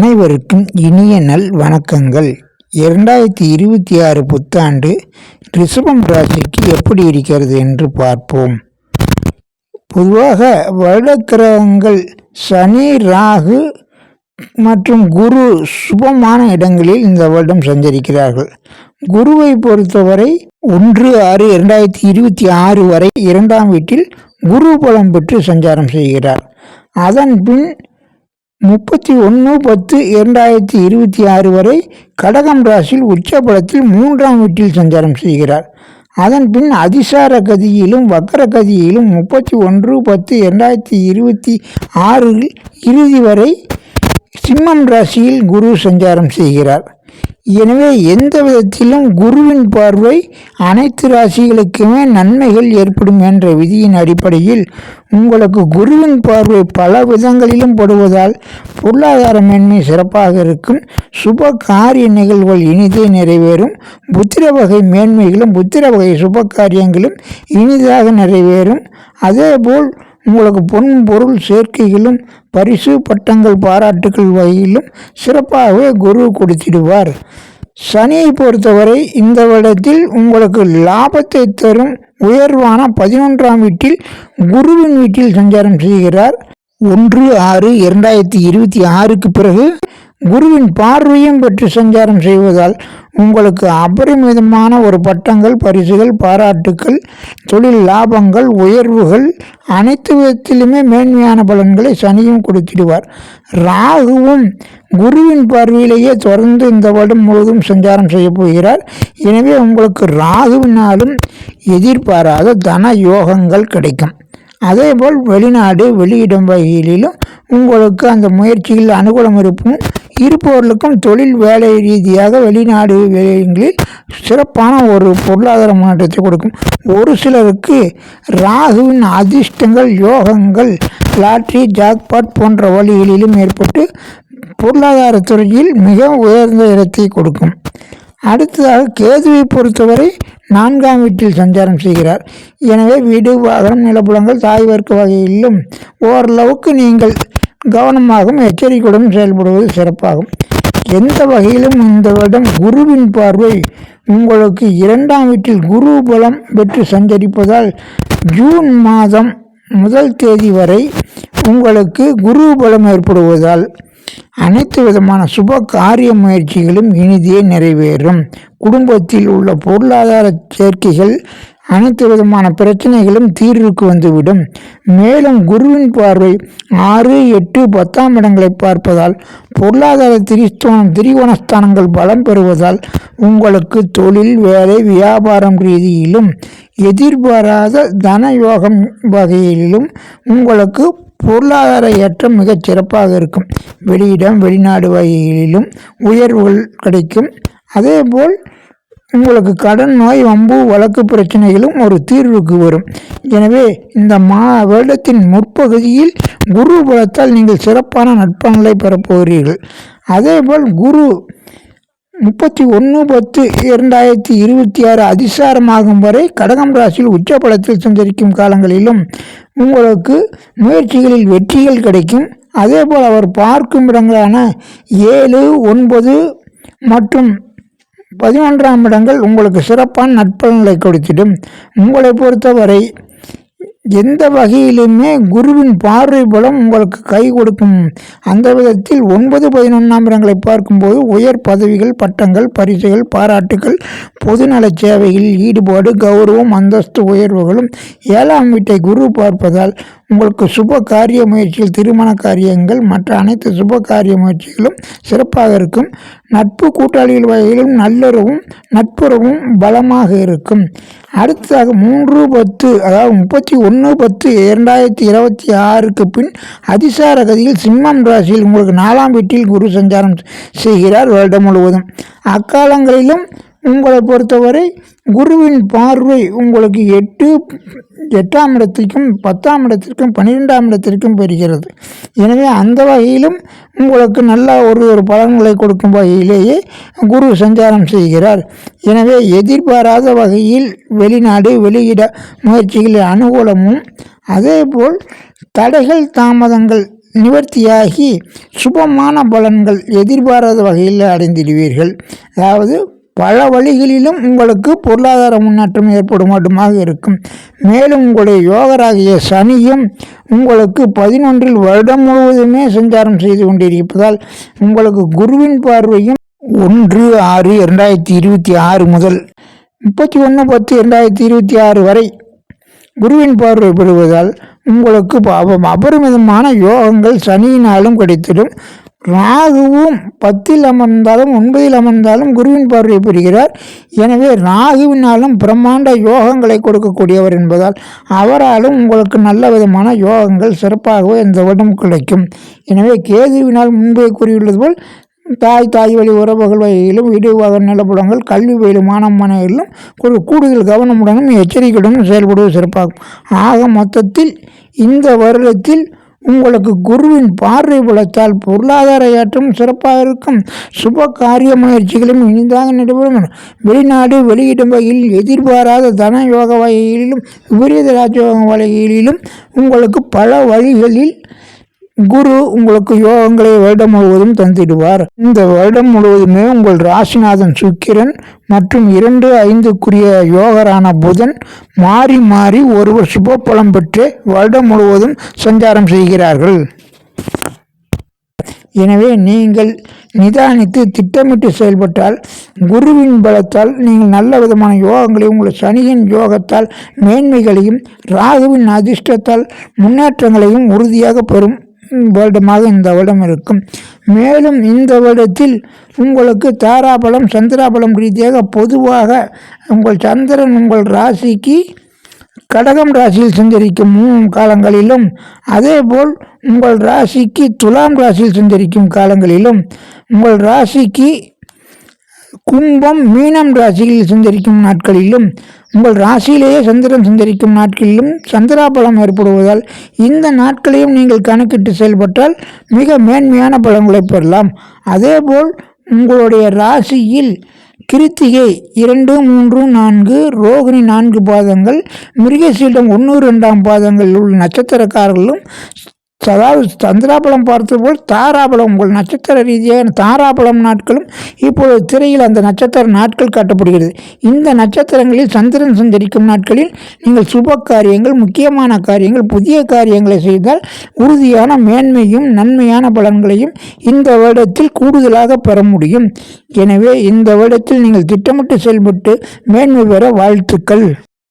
அனைவருக்கும் இனிய நல் வணக்கங்கள். இரண்டாயிரத்தி இருபத்தி ஆறு புத்தாண்டு ரிஷபம் ராசிக்கு எப்படி இருக்கிறது என்று பார்ப்போம். பொதுவாக வருடக்கிரகங்கள் சனி ராகு மற்றும் குரு சுபமான இடங்களில் இந்த வருடம் சஞ்சரிக்கிறார்கள். குருவை பொறுத்தவரை ஒன்று ஆறு இரண்டாயிரத்தி இருபத்தி ஆறு வரை இரண்டாம் வீட்டில் குரு பலம் பெற்று சஞ்சாரம் செய்கிறார். அதன் பின் முப்பத்தி ஒன்று பத்து இரண்டாயிரத்தி இருபத்தி ஆறு வரை கடகம் ராசியில் உச்சபலத்தில் மூன்றாம் வீட்டில் சஞ்சாரம் செய்கிறார். அதன் பின் அதிசார கதியிலும் வக்கர கதியிலும் முப்பத்தி ஒன்று பத்து இரண்டாயிரத்தி இருபத்தி ஆறில் இறுதி வரை சிம்மம் ராசியில் குரு சஞ்சாரம் செய்கிறார். எனவே எந்த விதத்திலும் குருவின் பார்வை அனைத்து ராசிகளுக்குமே நன்மைகள் ஏற்படும் என்ற விதியின் அடிப்படையில் உங்களுக்கு குருவின் பார்வை பல விதங்களிலும் படுவதால் பொருளாதார மேன்மை சிறப்பாக இருக்கும். சுப காரிய நிகழ்வுகள் இனிதே நிறைவேறும். புத்திர வகை மேன்மைகளும் புத்திர வகை சுப காரியங்களும் இனிதாக நிறைவேறும். அதேபோல் உங்களுக்கு பொன் பொருள் சேர்க்கைகளும் பரிசு பட்டங்கள் பாராட்டுகள் வகையிலும் சிறப்பாகவே குரு கொடுத்திடுவார். சனியை பொறுத்தவரை இந்த வருடத்தில் உங்களுக்கு லாபத்தை தரும் உயர்வான பதினொன்றாம் வீட்டில் குருவின் வீட்டில் சஞ்சாரம் செய்கிறார். ஒன்று ஆறு இரண்டாயிரத்தி இருபத்தி ஆறுக்கு பிறகு குருவின் பார்வையும் பெற்று சஞ்சாரம் செய்வதால் உங்களுக்கு அபரிமிதமான ஒரு பட்டங்கள் பரிசுகள் பாராட்டுக்கள் தொழில் லாபங்கள் உயர்வுகள் அனைத்து விதத்திலுமே மேன்மையான பலன்களை சனியும் கொடுத்திடுவார். ராகுவும் குருவின் பார்வையிலேயே தொடர்ந்து இந்த வருடம் முழுவதும் சஞ்சாரம் செய்ய போகிறார். எனவே உங்களுக்கு ராகுவினாலும் எதிர்பாராத தன யோகங்கள் கிடைக்கும். அதேபோல் வெளிநாடு வெளியிடம் வகையிலும் உங்களுக்கு அந்த முயற்சியில் அனுகூலம் இருக்கும் இருப்பவர்களுக்கும் தொழில் வேலை ரீதியாக வெளிநாடு வேலைகளில் சிறப்பான ஒரு பொருளாதார முன்னேற்றத்தை கொடுக்கும். ஒரு சிலருக்கு ராகுவின் அதிர்ஷ்டங்கள் யோகங்கள் லாட்ரி ஜாக்பாட் போன்ற வழிகளிலும் ஏற்பட்டு பொருளாதாரத்துறையில் மிக உயர்ந்த இடத்தை கொடுக்கும். அடுத்ததாக கேதுவை பொறுத்தவரை நான்காம் வீட்டில் சஞ்சாரம் செய்கிறார். எனவே வீடு வாகனம் நிலப்புலங்கள் தாய் வர்க்க வகையிலும் ஓரளவுக்கு நீங்கள் கவனமாகவும் எச்சரிக்கையுடன் செயல்படுவது சிறப்பாகும். எந்த வகையிலும் இந்த வருடம் குருவின் பார்வை உங்களுக்கு இரண்டாம் வீட்டில் குரு பலம் பெற்று சஞ்சரிப்பதால் ஜூன் மாதம் முதல் தேதி வரை உங்களுக்கு குரு பலம் ஏற்படுவதால் அனைத்து விதமான சுப காரிய முயற்சிகளும் இனிதே நிறைவேறும். குடும்பத்தில் உள்ள பொருளாதார சேர்க்கைகள் அனைத்து விதமான பிரச்சனைகளும் தீர்வுக்கு வந்துவிடும். மேலும் குருவின் பார்வை ஆறு எட்டு பத்தாம் இடங்களை பார்ப்பதால் பொருளாதார திரிஸ்தோனம் திரிகோணஸ்தானங்கள் பலம் பெறுவதால் உங்களுக்கு தொழில் வேலை வியாபாரம் ரீதியிலும் எதிர்பாராத தன யோகம் வகையிலும் உங்களுக்கு பொருளாதார ஏற்றம் மிகச் சிறப்பாக இருக்கும். வெளியிடம் வெளிநாடு வகைகளிலும் உயர்வுகள் கிடைக்கும். அதேபோல் உங்களுக்கு கடன் நோய் வம்பு வழக்கு பிரச்சனைகளும் ஒரு தீர்வுக்கு வரும். எனவே இந்த மா வருடத்தின் முற்பகுதியில் குரு பலத்தால் நீங்கள் சிறப்பான நட்பங்களை பெறப்போகிறீர்கள் அதேபோல் குரு முப்பத்தி ஒன்று பத்து இரண்டாயிரத்தி இருபத்தி ஆறு அதிசாரமாகும் வரை கடகம் ராசியில் உச்சபலத்தில் சஞ்சரிக்கும் காலங்களிலும் உங்களுக்கு முயற்சிகளில் வெற்றிகள் கிடைக்கும். அதேபோல் அவர் பார்க்கும் இடங்களான ஏழு ஒன்பது மற்றும் பதினொன்றாம் இடங்கள் உங்களுக்கு சிறப்பான நட்பலன்களை கொடுத்திடும். உங்களை பொறுத்தவரை எந்த வகையிலுமே குருவின் பார்வை பலம் உங்களுக்கு கை கொடுக்கும். அந்த விதத்தில் ஒன்பது பதினொன்றாம் இடங்களை பார்க்கும்போது உயர் பதவிகள் பட்டங்கள் பரிசுகள் பாராட்டுகள் பொதுநல சேவைகளில் ஈடுபாடு கௌரவம் அந்தஸ்து உயர்வுகளும் ஏழாம் வீட்டை குரு பார்ப்பதால் உங்களுக்கு சுப காரிய முயற்சிகள் திருமண காரியங்கள் மற்ற அனைத்து சுப காரிய முயற்சிகளும் சிறப்பாக இருக்கும். நட்பு கூட்டாளிகள் வகையிலும் நல்லுறவும் நட்புறவும் பலமாக இருக்கும். அடுத்ததாக மூன்று பத்து அதாவது முப்பத்தி ஒன்று பத்து இரண்டாயிரத்தி இருபத்தி ஆறுக்கு பின் அதிசார கதியில் சிம்மம் ராசியில் உங்களுக்கு நாலாம் வீட்டில் குரு சஞ்சாரம் செய்கிறார் வருடம் முழுவதும். அக்காலங்களிலும் உங்களை பொறுத்தவரை குருவின் பார்வை உங்களுக்கு எட்டு எட்டாம் இடத்திற்கும் பத்தாம் இடத்திற்கும் பன்னிரெண்டாம் இடத்திற்கும் பெறுகிறது எனவே அந்த வகையிலும் உங்களுக்கு நல்ல ஒரு ஒரு பலன்களை கொடுக்கும் வகையிலேயே குரு சஞ்சாரம் செய்கிறார். எனவே எதிர்பாராத வகையில் வெளிநாடு வெளியிட முயற்சிகளில் அனுகூலமும் அதேபோல் தடைகள் தாமதங்கள் நிவர்த்தியாகி சுபமான பலன்கள் எதிர்பாராத வகையில் அடைந்திடுவீர்கள். அதாவது பல வழிகளிலும் உங்களுக்கு பொருளாதார முன்னேற்றம் ஏற்படும் மட்டுமாக இருக்கும். மேலும் உங்களுடைய யோகராகிய சனியும் உங்களுக்கு பதினொன்றில் வருடம் முழுவதுமே சஞ்சாரம் செய்து கொண்டிருப்பதால் உங்களுக்கு குருவின் பார்வையும் ஒன்று ஆறு இரண்டாயிரத்தி இருபத்தி ஆறு முதல் முப்பத்தி ஒன்று பத்து இரண்டாயிரத்தி இருபத்தி ஆறு வரை குருவின் பார்வை பெறுவதால் உங்களுக்கு அபரிமிதமான யோகங்கள் சனியினாலும் கிடைத்திடும். ராகுவும் பத்தில் அமர்ந்தாலும் ஒன்பதில் அமர்ந்தாலும் குருவின் பார்வையை பெறுகிறார். எனவே ராகுவினாலும் பிரம்மாண்ட யோகங்களை கொடுக்கக்கூடியவர் என்பதால் அவராலும் உங்களுக்கு நல்ல விதமான யோகங்கள் சிறப்பாகவே இந்த வருடம் கிடைக்கும். எனவே கேதுவினால் முன்பே கூறியுள்ளது போல் தாய் தாய் வழி உறவுகள் வகையிலும் இடிவாக நிலப்படங்கள் நிலப்புலங்கள் கல்வி வயலும் மாணவ ஒரு கூடுதல் கவனமுடனும் எச்சரிக்கையுடனும் செயல்படுவது சிறப்பாகும். ஆக மொத்தத்தில் இந்த வருடத்தில் உங்களுக்கு குருவின் பார்வை புலத்தால் பொருளாதார ஏற்றம் சிறப்பாக இருக்கும். சுப காரிய முயற்சிகளும் இனிதாக நடைபெறும். வெளிநாடு வெளியிடும் வகையில் எதிர்பாராத தன யோக வகைகளிலும் விபரீத ராஜயோக வகையிலும் உங்களுக்கு பல வழிகளில் குரு உங்களுக்கு யோகங்களை வருடம் முழுவதும் தந்திடுவார். இந்த வருடம் முழுவதுமே உங்கள் ராசிநாதன் சுக்கிரன் மற்றும் இரண்டு ஐந்துக்குரிய யோகரான புதன் மாறி மாறி ஒருவர் சுபபலம் பெற்று வருடம் முழுவதும் சஞ்சாரம் செய்கிறார்கள். எனவே நீங்கள் நிதானித்து திட்டமிட்டு செயல்பட்டால் குருவின் பலத்தால் நீங்கள் நல்ல விதமான யோகங்களையும் உங்கள் சனியின் யோகத்தால் மேன்மைகளையும் ராகுவின் அதிர்ஷ்டத்தால் முன்னேற்றங்களையும் உறுதியாக பெறும் வருடமாக இந்த வருடம் இருக்கும். மேலும் இந்த வருடத்தில் உங்களுக்கு தாராபலம் சந்திராபலம் ரீதியாக பொதுவாக உங்கள் சந்திரன் உங்கள் ராசிக்கு கடகம் ராசியில் சஞ்சரிக்கும் மூணு காலங்களிலும் அதேபோல் உங்கள் ராசிக்கு துலாம் ராசியில் சஞ்சரிக்கும் காலங்களிலும் உங்கள் ராசிக்கு கும்பம் மீனம் ராசியில் சந்தரிக்கும் நாட்களிலும் உங்கள் ராசியிலேயே சந்திரன் சந்தரிக்கும் நாட்களிலும் சந்திராபலம் ஏற்படுவதால் இந்த நாட்களையும் நீங்கள் கணக்கிட்டு செயல்பட்டால் மிக மேன்மையான பலன்களை பெறலாம். அதேபோல் உங்களுடைய ராசியில் கிருத்திகை இரண்டு மூன்று நான்கு ரோகிணி நான்கு பாதங்கள் மிருகசீடம் ஒன்று ரெண்டாம் பாதங்களில் உள்ள நட்சத்திரக்காரர்களும் அதாவது சந்திராபலம் பார்த்தது போல் தாராபலம் உங்கள் நட்சத்திர ரீதியாக தாராபலம் நாட்களும் இப்பொழுது திரையில் அந்த நட்சத்திர நாட்கள் காட்டப்படுகிறது. இந்த நட்சத்திரங்களில் சந்திரன் சஞ்சரிக்கும் நாட்களில் நீங்கள் சுப காரியங்கள் முக்கியமான காரியங்கள் புதிய காரியங்களை செய்தால் உறுதியான மேன்மையும் நன்மையான பலன்களையும் இந்த வருடத்தில் கூடுதலாக பெற முடியும். எனவே இந்த வருடத்தில் நீங்கள் திட்டமிட்டு செயல்பட்டு மேன்மை பெற வாழ்த்துக்கள்.